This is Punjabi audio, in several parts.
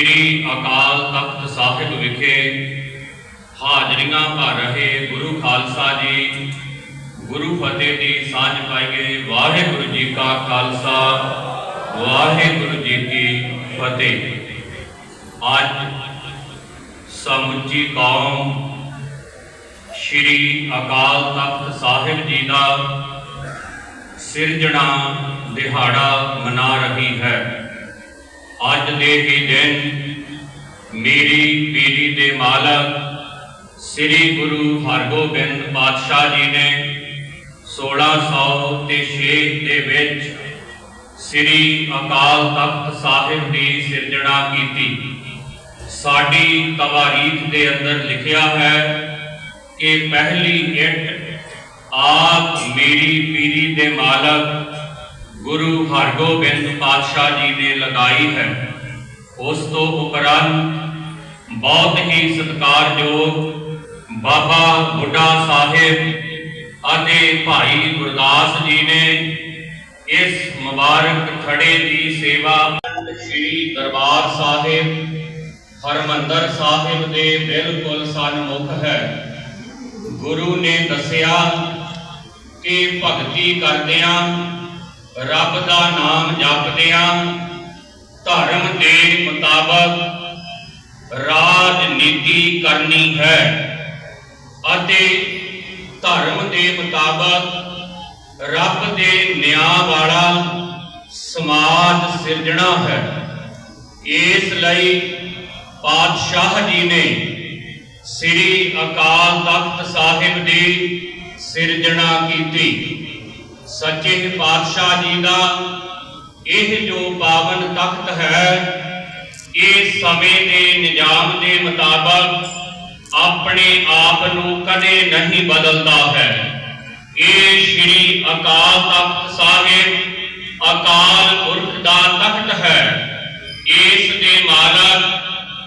ਸ੍ਰੀ ਅਕਾਲ ਤਖਤ ਸਾਹਿਬ ਵਿਖੇ ਹਾਜ਼ਰੀਆਂ ਭਰ ਰਹੇ ਗੁਰੂ ਖਾਲਸਾ ਜੀ, ਗੁਰੂ ਫਤਿਹ ਦੀ ਸਾਂਝ ਪਾਈਏ ਵਾਹਿਗੁਰੂ ਜੀ ਕਾ ਖਾਲਸਾ, ਵਾਹਿਗੁਰੂ ਜੀ ਕੀ ਫਤਿਹ। ਅੱਜ ਸਮੁੱਚੀ ਕੌਮ ਸ੍ਰੀ ਅਕਾਲ ਤਖਤ ਸਾਹਿਬ ਜੀ ਦਾ ਸਿਰਜਣਾ ਦਿਹਾੜਾ ਮਨਾ ਰਹੀ ਹੈ। ਅੱਜ ਦੇ ਹੀ ਦਿਨ ਮੇਰੀ ਪੀੜੀ ਦੇ ਮਾਲਕ ਸ੍ਰੀ ਗੁਰੂ ਹਰਗੋਬਿੰਦ ਪਾਤਸ਼ਾਹ ਜੀ ਨੇ 1606 ਦੇ ਵਿੱਚ ਸ੍ਰੀ ਅਕਾਲ ਤਖਤ ਸਾਹਿਬ ਦੀ ਸਿਰਜਣਾ ਕੀਤੀ। ਸਾਡੀ ਤਵਾਰੀਖ ਦੇ ਅੰਦਰ ਲਿਖਿਆ ਹੈ ਕਿ ਪਹਿਲੀ ਇੱਟ ਆਪ ਮੇਰੀ ਪੀੜੀ ਦੇ ਮਾਲਕ ਗੁਰੂ ਹਰਗੋਬਿੰਦ ਪਾਤਸ਼ਾਹ ਜੀ ਨੇ ਲਗਾਈ ਹੈ। ਉਸ ਤੋਂ ਉਪਰੰਤ ਬਹੁਤ ਹੀ ਸਤਿਕਾਰਯੋਗ ਬਾਬਾ ਬੁੱਢਾ ਸਾਹਿਬ ਅਤੇ ਭਾਈ ਗੁਰਦਾਸ ਜੀ ਨੇ ਇਸ ਮੁਬਾਰਕ ਥੜੇ ਦੀ ਸੇਵਾ ਸ੍ਰੀ ਦਰਬਾਰ ਸਾਹਿਬ, ਹਰਮੰਦਰ ਸਾਹਿਬ ਦੇ ਬਿਲਕੁਲ ਸਨਮੁਖ ਹੈ। ਗੁਰੂ ਨੇ ਦੱਸਿਆ ਕਿ ਭਗਤੀ ਕਰਦਿਆਂ ਰੱਬ ਦਾ ਨਾਮ ਜਪਦਿਆਂ ਧਰਮ ਦੇ ਮੁਤਾਬਕ ਰਾਜਨੀਤੀ ਕਰਨੀ ਹੈ ਅਤੇ ਧਰਮ ਦੇ ਮੁਤਾਬਕ ਰੱਬ ਦੇ ਨਿਆਂ ਵਾਲਾ ਸਮਾਜ ਸਿਰਜਣਾ ਹੈ। ਇਸ ਲਈ ਪਾਤਸ਼ਾਹ ਜੀ ਨੇ ਸ੍ਰੀ ਅਕਾਲ ਤਖਤ ਸਾਹਿਬ ਦੀ ਸਿਰਜਣਾ ਕੀਤੀ। ਸੱਚੇ ਪਾਤਸ਼ਾਹ ਜੀ ਦਾ ਇਹ ਜੋ ਪਾਵਨ ਤਖਤ ਹੈ, ਇਹ ਸਮੇਂ ਦੇ ਨਿਜ਼ਾਮ ਦੇ ਮੁਤਾਬਕ ਆਪਣੇ ਆਪ ਨੂੰ ਕਦੇ ਨਹੀਂ ਬਦਲਦਾ ਹੈ। ਇਹ ਸ੍ਰੀ ਅਕਾਲ ਤਖਤ ਸਾਹਿਬ ਅਕਾਲ ਪੁਰਖ ਦਾ ਤਖਤ ਹੈ। ਇਸ ਦੇ ਮਾਲਕ,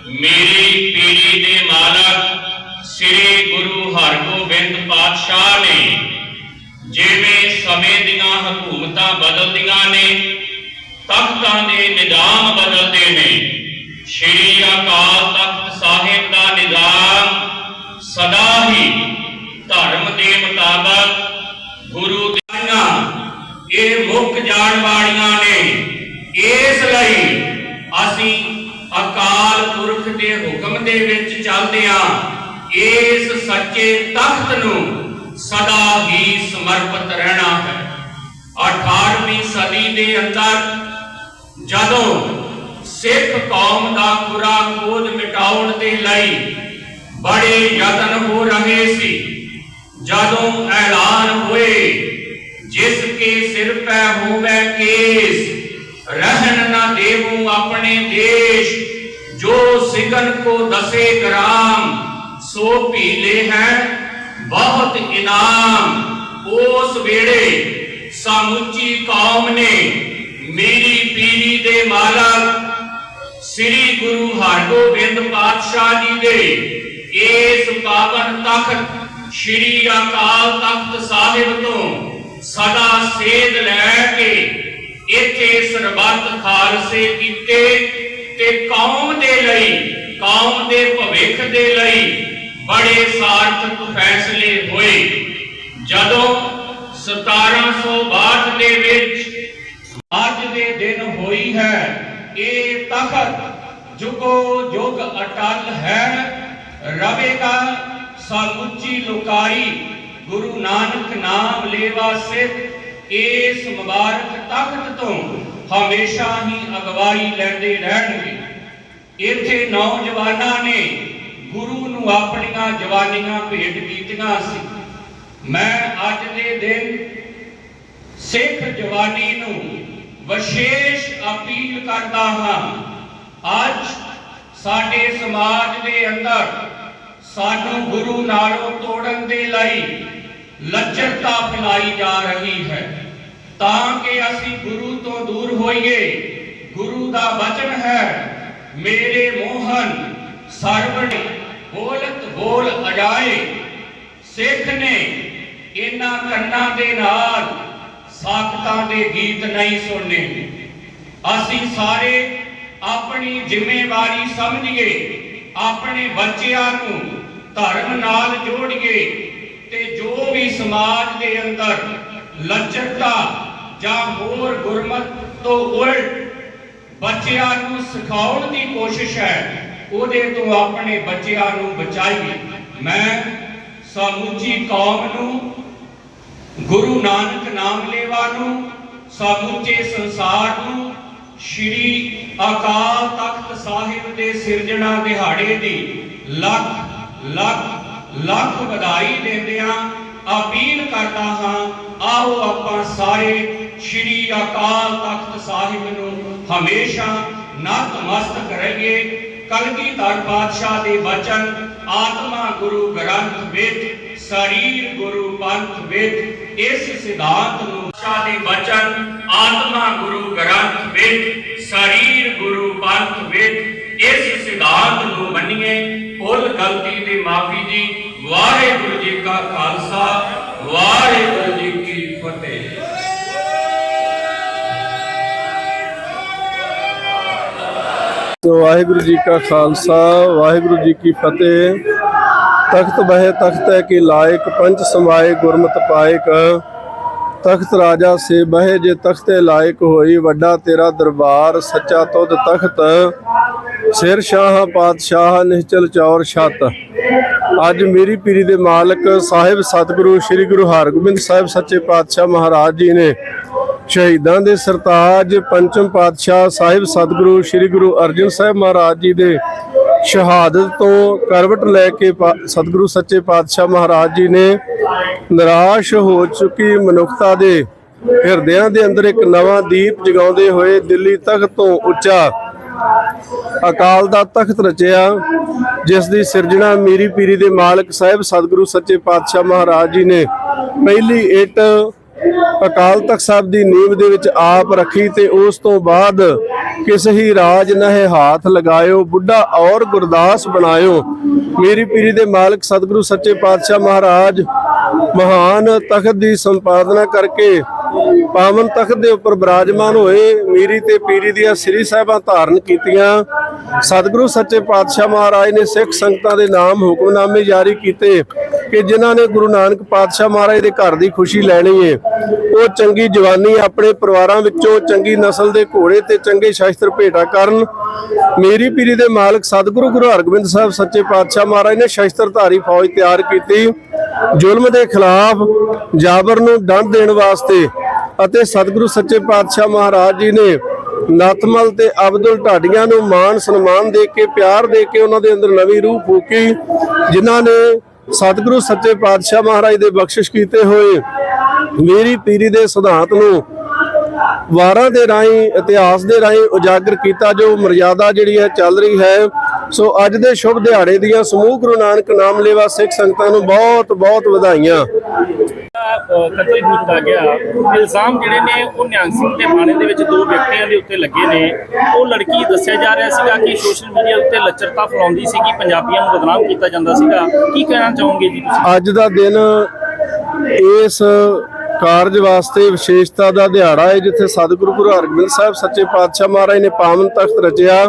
ਮੇਰੀ ਪੀੜੀ ਦੇ ਮਾਲਕ ਸ੍ਰੀ ਗੁਰੂ ਹਰਗੋਬਿੰਦ ਪਾਤਸ਼ਾਹ ਨੇ ਜਿਵੇਂ ਸਮੇਂ ਦੀਆਂ ਹਕੂਮਤਾਂ ਬਦਲਦੀਆਂ ਨੇ, ਤਖਤਾਂ ਦੇ ਨਿਜ਼ਾਮ ਬਦਲਦੇ ਨੇ। ਸ੍ਰੀ ਅਕਾਲ ਤਖਤ ਸਾਹਿਬ ਦਾ ਨਿਜ਼ਾਮ ਸਦਾ ਹੀ ਧਰਮ ਦੇ ਮੁਤਾਬਕ ਗੁਰੂ ਦੀਆਂ ਇਹ ਮੁੱਖ ਜਾਣ ਵਾਲੀਆਂ ਨੇ। ਇਸ ਲਈ ਅਸੀਂ ਅਕਾਲ ਪੁਰਖ ਦੇ ਹੁਕਮ ਦੇ ਵਿੱਚ ਚੱਲਦੇ ਚੱਲਦਿਆਂ ਇਸ ਸੱਚੇ ਤਖਤ ਨੂੰ ਸਦਾ ਹੀ ਸਮਰਪਿਤ ਰਹਿਣਾ ਹੈ। 18ਵੀਂ ਸਦੀ ਦੇ ਅੰਦਰ ਜਦੋਂ ਸਿੱਖ ਕੌਮ ਦਾ ਪੂਰਾ ਕੋਦ ਮਿਟਾਉਣ ਦੇ ਲਈ ਬੜੇ ਯਤਨ ਹੋ ਰਹੇ ਸੀ, ਜਦੋਂ ਐਲਾਨ ਹੋਏ, ਜਿਸ ਕੇ ਸਿਰ ਪੈ ਹੋਵੇ ਕੇਸ, ਰਹਿਣ ਨਾ ਦੇਵੂ ਆਪਣੇ ਦੇਸ਼, ਜੋ ਸਿਗਨ ਕੋ ਦਸੇ ਗ੍ਰਾਮ, ਸੋ ਪੀਲੇ ਹੈ ਬਹੁਤ ਇਨਾਮ। ਉਸ ਵੇੜੇ ਸਮੁੱਚੀ ਕੌਮ ਨੇ ਮੇਰੀ ਪੀੜੀ ਦੇ ਮਾਲਕ ਸ੍ਰੀ ਗੁਰੂ ਹਰਗੋਬਿੰਦ ਪਾਤਸ਼ਾਹ ਜੀ ਦੇ ਇਸ ਪਾਵਨ ਤਖਤ, ਸ੍ਰੀ ਅਕਾਲ ਤਖਤ ਸਾਹਿਬ ਤੋਂ ਸਦਾ ਸੇਧ ਲੈ ਕੇ ਇੱਥੇ ਸਰਬੱਤ ਖਾਲਸੇ ਕੀਤੇ ਤੇ ਕੌਮ ਦੇ ਲਈ, ਕੌਮ ਦੇ ਭਵਿੱਖ ਦੇ ਲਈ ਬੜੇ ਸਾਰਥਕ ਫੈਸਲੇ ਹੋਏ। ਜਦੋਂ 1762 ਦੇ ਵਿੱਚ ਅੱਜ ਦੇ ਦਿਨ ਹੋਈ ਹੈ, ਇਹ ਤਖਤ ਜੁਗੋ ਜੁਗ ਅਟਲ ਹੈ। ਰਵੇਗਾ ਸਮੁੱਚੀ ਲੋਕਾਈ, ਗੁਰੂ ਨਾਨਕ ਨਾਮ ਲੇਵਾ ਸਿੱਖ, ਇਸ ਮੁਬਾਰਕ ਤਖਤ ਤੋਂ ਹਮੇਸ਼ਾ ਹੀ ਅਗਵਾਈ ਲੈਂਦੇ ਰਹਿਣਗੇ। ਇੱਥੇ ਨੌਜਵਾਨਾਂ ਨੇ ਗੁਰੂ ਨੂੰ ਆਪਣੀਆਂ ਜਵਾਨੀਆਂ ਭੇਟ ਕੀਤੀਆਂ ਸੀ। ਮੈਂ ਅੱਜ ਦੇ ਦਿਨ ਸਿੱਖ ਜਵਾਨੀ ਨੂੰ ਵਿਸ਼ੇਸ਼ ਅਪੀਲ ਕਰਦਾ ਹਾਂ। ਅੱਜ ਸਾਡੇ ਸਮਾਜ ਦੇ ਅੰਦਰ ਸਾਨੂੰ ਗੁਰੂ ਨਾਲੋਂ ਤੋੜਨ ਦੇ ਲਈ ਲੱਚਰਤਾ ਫੈਲਾਈ ਜਾ ਰਹੀ ਹੈ। ਤਾਂ ਕਿ ਅਸੀਂ ਗੁਰੂ ਤੋਂ ਦੂਰ ਹੋਈਏ, ਗੁਰੂ ਦਾ ਵਚਨ ਹੈ, ਮੇਰੇ ਮੋਹਨ ਸਰਵਣ ਬੋਲਤ ਬੋਲ ਅਜਾਏ। ਸਿੱਖ ਨੇ ਇਹਨਾਂ ਕੰਨਾਂ ਦੇ ਨਾਲ ਸਾਖਤਾਂ ਦੇ ਗੀਤ ਨਹੀਂ ਸੁਣਨੇ। ਅਸੀਂ ਸਾਰੇ ਆਪਣੀ ਜ਼ਿੰਮੇਵਾਰੀ ਸਮਝੀਏ, ਆਪਣੇ ਬੱਚਿਆਂ ਨੂੰ ਧਰਮ ਨਾਲ ਜੋੜੀਏ ਤੇ ਜੋ ਵੀ ਸਮਾਜ ਦੇ ਅੰਦਰ ਲੱਚਰਤਾ ਜਾਂ ਹੋਰ ਗੁਰਮਤ ਤੋਂ ਉਲਟ ਬੱਚਿਆਂ ਨੂੰ ਸਿਖਾਉਣ ਦੀ ਕੋਸ਼ਿਸ਼ ਹੈ ਉਹਦੇ ਤੋਂ ਆਪਣੇ ਬੱਚਿਆਂ ਨੂੰ ਬਚਾਈਏ। ਮੈਂ ਸਮੁੱਚੀ ਕੌਮ ਨੂੰ, ਗੁਰੂ ਨਾਨਕ ਨਾਮ ਲੈਵਾ ਨੂੰ, ਸਮੁੱਚੇ ਸੰਸਾਰ ਨੂੰ, ਸ਼੍ਰੀ ਅਕਾਲ ਤਖਤ ਸਾਹਿਬ ਦੇ ਸਿਰਜਣਾ ਦਿਹਾੜੇ ਦੀ ਲੱਖ ਲੱਖ ਲੱਖ ਵਧਾਈ ਦਿੰਦਿਆਂ ਅਪੀਲ ਕਰਦਾ ਹਾਂ, ਆਓ ਆਪਾਂ ਸਾਰੇ ਸ਼੍ਰੀ ਅਕਾਲ ਤਖਤ ਸਾਹਿਬ ਨੂੰ ਹਮੇਸ਼ਾ ਨਤਮਸਤਕ ਰਹੀਏ। ਕਲਗੀਧਰ ਪਾਤਸ਼ਾਹ ਦੇ ਬਚਨ, ਆਤਮਾ ਗੁਰੂ ਗ੍ਰੰਥ ਵਿੱਚ, ਸਰੀਰ ਗੁਰੂ ਪੰਥ ਵਿੱਚ, ਇਸ ਸਿਧਾਂਤ ਨੂੰ ਪਾਤਸ਼ਾਹ ਦੇ ਬਚਨ, ਆਤਮਾ ਗੁਰੂ ਗ੍ਰੰਥ ਵਿੱਚ, ਸਰੀਰ ਗੁਰੂ ਪੰਥ ਵਿੱਚ, ਇਸ ਸਿਧਾਂਤ ਨੂੰ ਮੰਨੀਏ। ਭੁੱਲ, ਗਲਤੀ ਦੀ ਮਾਫੀ ਜੀ। ਵਾਹਿਗੁਰੂ ਜੀ ਕਾ ਖਾਲਸਾ, ਵਾਹਿਗੁਰੂ ਜੀ ਕੀ ਫਤਿਹ। ਸੋ ਵਾਹਿਗੁਰੂ ਜੀ ਕਾ ਖਾਲਸਾ, ਵਾਹਿਗੁਰੂ ਜੀ ਕੀ ਫਤਿਹ। ਤਖਤ ਬਹਿ ਤਖਤ ਹੈ ਕਿ ਲਾਇਕ ਪੰਚ ਸਮਾਏ ਗੁਰਮਤਿ ਪਾਇਕ। ਤਖਤ ਰਾਜਾ ਸੇ ਬਹਿ ਜੇ ਤਖਤੇ ਲਾਇਕ ਹੋਈ, ਵੱਡਾ ਤੇਰਾ ਦਰਬਾਰ, ਸੱਚਾ ਤੁਧ ਤਖਤ। ਸਿਰ ਸ਼ਾਹ ਪਾਤਸ਼ਾਹ ਨਿਹਚਲ ਚੌਰ ਛਤ। ਅੱਜ ਮੇਰੀ ਪੀਰੀ ਦੇ ਮਾਲਕ ਸਾਹਿਬ ਸਤਿਗੁਰੂ, ਸ੍ਰੀ ਗੁਰੂ ਹਰਗੋਬਿੰਦ ਸਾਹਿਬ ਸੱਚੇ ਪਾਤਸ਼ਾਹ ਮਹਾਰਾਜ ਜੀ ਨੇ ਸ਼ਹੀਦਾਂ ਦੇ ਸਰਤਾਜ ਪੰਚਮ ਪਾਤਸ਼ਾਹ ਸਾਹਿਬ ਸਤਿਗੁਰੂ ਸ੍ਰੀ ਗੁਰੂ ਅਰਜਨ ਸਾਹਿਬ ਮਹਾਰਾਜ ਜੀ ਦੇ ਸ਼ਹਾਦਤ ਤੋਂ ਕਰਵਟ ਲੈ ਕੇ ਪਾ- ਸਤਿਗੁਰੂ ਸੱਚੇ ਪਾਤਸ਼ਾਹ ਮਹਾਰਾਜ ਜੀ ਨੇ ਨਿਰਾਸ਼ ਹੋ ਚੁੱਕੀ ਮਨੁੱਖਤਾ ਦੇ ਹਿਰਦਿਆਂ ਦੇ ਅੰਦਰ ਇੱਕ ਨਵਾਂ ਦੀਪ ਜਗਾਉਂਦੇ ਹੋਏ ਦਿੱਲੀ ਤਖਤ ਤੋਂ ਉੱਚਾ ਅਕਾਲ ਦਾ ਤਖਤ ਰਚਿਆ, ਜਿਸ ਦੀ ਸਿਰਜਣਾ ਮੀਰੀ ਪੀਰੀ ਦੇ ਮਾਲਕ ਸਾਹਿਬ ਸਤਿਗੁਰੂ ਸੱਚੇ ਪਾਤਸ਼ਾਹ ਮਹਾਰਾਜ ਜੀ ਨੇ। ਪਹਿਲੀ ਇੱਟ ਅਕਾਲ ਤਖਤ ਸਾਹਿਬ ਦੀ ਨੀਂਵ ਦੇ ਵਿੱਚ ਆਪ ਰੱਖੀ ਤੇ ਉਸ ਤੋਂ ਬਾਅਦ ਕਿਸ ਹੀ ਰਾਜ ਨਹਿ ਹਾਥ ਲਗਾਇਓ, ਬੁੱਢਾ ਔਰ ਗੁਰਦਾਸ ਬਣਾਇਓ। ਮੇਰੀ ਪੀਰੀ ਦੇ ਮਾਲਕ ਸਤਿਗੁਰੂ ਸੱਚੇ ਪਾਤਸ਼ਾਹ ਮਹਾਰਾਜ, ਮਹਾਨ ਤਖਤ ਦੀ ਸੰਪਾਦਨਾ ਕਰਕੇ ਪਾਵਨ ਤਖਤ ਦੇ ਉੱਪਰ ਬਿਰਾਜਮਾਨ ਹੋਏ ਮੀਰੀ ਤੇ ਪੀਰੀ ਦੀਆਂ ਸ੍ਰੀ ਸਾਹਿਬਾਂ ਧਾਰਨ ਕੀਤੀਆਂ। ਸਤਿਗੁਰੂ ਸੱਚੇ ਪਾਤਸ਼ਾਹ ਮਹਾਰਾਜ ਨੇ ਸਿੱਖ ਸੰਗਤਾਂ ਦੇ ਨਾਮ ਹੁਕਮਨਾਮੇ ਜਾਰੀ ਕੀਤੇ ਕਿ ਜਿਨ੍ਹਾਂ ਨੇ ਗੁਰੂ ਨਾਨਕ ਪਾਤਸ਼ਾਹ ਮਹਾਰਾਜ ਦੇ ਘਰ ਦੀ ਖੁਸ਼ੀ ਲੈਣੀ ਏ। ਉਹ ਚੰਗੀ ਜਵਾਨੀ ਆਪਣੇ ਪਰਿਵਾਰਾਂ ਵਿੱਚੋਂ ਚੰਗੀ ਨਸਲ ਦੇ ਘੋੜੇ ਤੇ ਚੰਗੇ ਸ਼ਸਤਰ ਭੇਟਾ ਕਰਨ। ਮੇਰੀ ਪੀਰੀ ਦੇ ਮਾਲਕ ਸਤਿਗੁਰੂ ਗੁਰੂ ਹਰਗੋਬਿੰਦ ਸਾਹਿਬ ਸੱਚੇ ਪਾਤਸ਼ਾਹ ਮਹਾਰਾਜ ਨੇ ਸ਼ਸਤਰਧਾਰੀ ਫੌਜ ਤਿਆਰ ਕੀਤੀ। ਜ਼ੁਲਮ ਦੇ ਖਿਲਾਫ ਜਾਬਰ ਨੂੰ ਡੰਡ ਦੇਣ ਵਾਸਤੇ ਅਤੇ ਸਤਿਗੁਰੂ ਸੱਚੇ ਪਾਤਸ਼ਾਹ ਮਹਾਰਾਜ ਜੀ ਨੇ ਨਤਮਲ ਤੇ ਅਬਦੁਲ ਢਾਡੀਆਂ ਨੂੰ ਮਾਣ ਸਨਮਾਨ ਦੇ ਕੇ, ਪਿਆਰ ਦੇ ਕੇ ਉਹਨਾਂ ਦੇ ਅੰਦਰ ਨਵੀਂ ਰੂਹ ਫੂਕੀ, ਜਿਨ੍ਹਾਂ ਨੇ ਸਤਿਗੁਰੂ ਸੱਚੇ ਪਾਤਸ਼ਾਹ ਮਹਾਰਾਜ ਦੇ ਬਖਸ਼ਿਸ਼ ਕੀਤੇ ਹੋਏ ਮੇਰੀ ਪੀਰੀ ਦੇ ਸਿਧਾਂਤ ਨੂੰ ਵਾਰਾਂ ਦੇ ਰਾਹੀਂ, ਇਤਿਹਾਸ ਦੇ ਰਾਹੀਂ ਉਜਾਗਰ ਕੀਤਾ, ਜੋ ਮਰਜ਼ਾਦਾ ਜਿਹੜੀ ਹੈ ਚੱਲ ਰਹੀ ਹੈ। ਸੋ ਅੱਜ ਦੇ ਸ਼ੁਭ ਦਿਹਾੜੇ ਦੀਆਂ ਸਮੂਹ ਗੁਰੂ ਨਾਨਕ ਨਾਮ ਲੇਵਾ ਸਿੱਖ ਸੰਗਤਾਂ ਨੂੰ ਬਹੁਤ ਬਹੁਤ ਵਧਾਈਆਂ। ਕਤਲ ਕੀਤਾ ਗਿਆ। ਇਲਜ਼ਾਮ ਜਿਹੜੇ ਨੇ, ਉਹ ਨਿਹੰਗ ਸਿੰਘ ਦੇ ਬਾਣੇ ਦੇ ਵਿੱਚ ਦੋ ਵਿਅਕਤੀਆਂ ਦੇ ਉੱਤੇ ਲੱਗੇ ਨੇ। ਉਹ ਲੜਕੀ ਦੱਸਿਆ ਜਾ ਰਿਹਾ ਸੀਗਾ ਕਿ ਸੋਸ਼ਲ ਮੀਡੀਆ ਉੱਤੇ ਲੱਚਰਤਾ ਫੈਲਾਉਂਦੀ ਸੀਗੀ, ਪੰਜਾਬੀਆਂ ਨੂੰ ਬਦਨਾਮ ਕੀਤਾ ਜਾਂਦਾ ਸੀਗਾ। ਕੀ ਕਹਿਣਾ ਚਾਹੋਗੇ ਜੀ ਤੁਸੀਂ? ਅੱਜ ਦਾ ਦਿਨ ਇਸ ਕਾਰਜ ਵਾਸਤੇ ਵਿਸ਼ੇਸ਼ਤਾ ਦਾ ਦਿਹਾੜਾ ਹੈ, ਜਿੱਥੇ ਸਤਿਗੁਰੂ ਗੁਰੂ ਹਰਗੋਬਿੰਦ ਸਾਹਿਬ ਸੱਚੇ ਪਾਤਸ਼ਾਹ ਮਹਾਰਾਜ ਨੇ ਪਾਵਨ ਤਖਤ ਰਚਿਆ।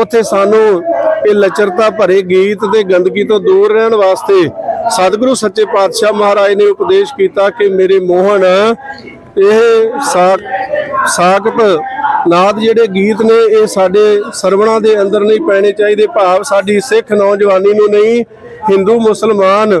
ਉੱਥੇ ਸਾਨੂੰ ਇਹ ਲਚਰਤਾ ਭਰੇ ਗੀਤ ਤੇ ਗੰਦਗੀ ਤੋਂ ਦੂਰ ਰਹਿਣ ਵਾਸਤੇ ਸਤਿਗੁਰੂ ਸੱਚੇ ਪਾਤਸ਼ਾਹ ਮਹਾਰਾਜ ਨੇ ਉਪਦੇਸ਼ ਕੀਤਾ ਕਿ ਮੇਰੇ ਮੋਹਨ, ਇਹ ਸਾਕ ਸਾਕਤ ਨਾਦ ਜਿਹੜੇ ਗੀਤ ਨੇ, ਇਹ ਸਾਡੇ ਸਰਵਣਾ ਦੇ ਅੰਦਰ ਨਹੀਂ ਪੈਣੇ ਚਾਹੀਦੇ। ਭਾਵ ਸਾਡੀ ਸਿੱਖ ਨੌਜਵਾਨੀ ਨੂੰ ਨਹੀਂ, ਹਿੰਦੂ ਮੁਸਲਮਾਨ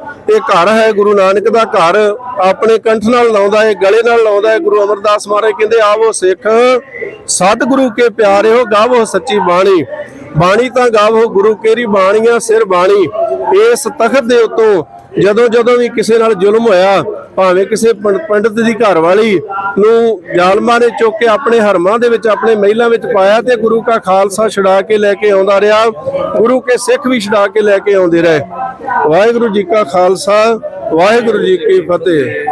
ਇਹ ਘਰ ਹੈ, ਗੁਰੂ ਨਾਨਕ ਦਾ ਘਰ। ਆਪਣੇ ਕੰਠ ਨਾਲ ਲਾਉਂਦਾ ਹੈ ਗਲੇ ਨਾਲ ਲਾਉਂਦਾ ਹੈ ਗੁਰੂ ਅਮਰਦਾਸ ਮਹਾਰਾਜ ਕਹਿੰਦੇ, ਆਵੋ ਸਿੱਖ, ਸਤਿਗੁਰੂ ਕੇ ਪਿਆਰੇ ਹੋ ਗਾਵੋ ਸੱਚੀ ਬਾਣੀ। ਬਾਣੀ ਤਾਂ ਗਾਵੋ, ਗੁਰੂ ਕੇਰੀ ਬਾਣੀਆਂ ਸਿਰ ਬਾਣੀ। ਇਸ ਤਖਤ ਦੇ ਉੱਤੋਂ ਜਦੋਂ ਜਦੋਂ ਵੀ ਕਿਸੇ ਨਾਲ ਜ਼ੁਲਮ ਹੋਇਆ, ਭਾਵੇਂ ਕਿਸੇ ਪੰਡਤ ਦੀ ਘਰ ਵਾਲੀ ਨੂੰ ਜ਼ਾਲਮਾਂ ਨੇ ਚੁੱਕ ਕੇ ਆਪਣੇ ਹਰਮਾਂ ਦੇ ਵਿੱਚ, ਆਪਣੇ ਮਹਿਲਾਂ ਵਿੱਚ ਪਾਇਆ ਤੇ ਗੁਰੂ ਕਾ ਖਾਲਸਾ ਛੁਡਾ ਕੇ ਲੈ ਕੇ ਆਉਂਦਾ ਰਿਹਾ। ਗੁਰੂ ਕੇ ਸਿੱਖ ਵੀ ਛਡਾ ਕੇ ਲੈ ਕੇ ਆਉਂਦੇ ਰਹੇ। ਵਾਹਿਗੁਰੂ ਜੀ ਕਾ ਖਾਲਸਾ, ਵਾਹਿਗੁਰੂ ਜੀ ਕੀ ਫਤਿਹ।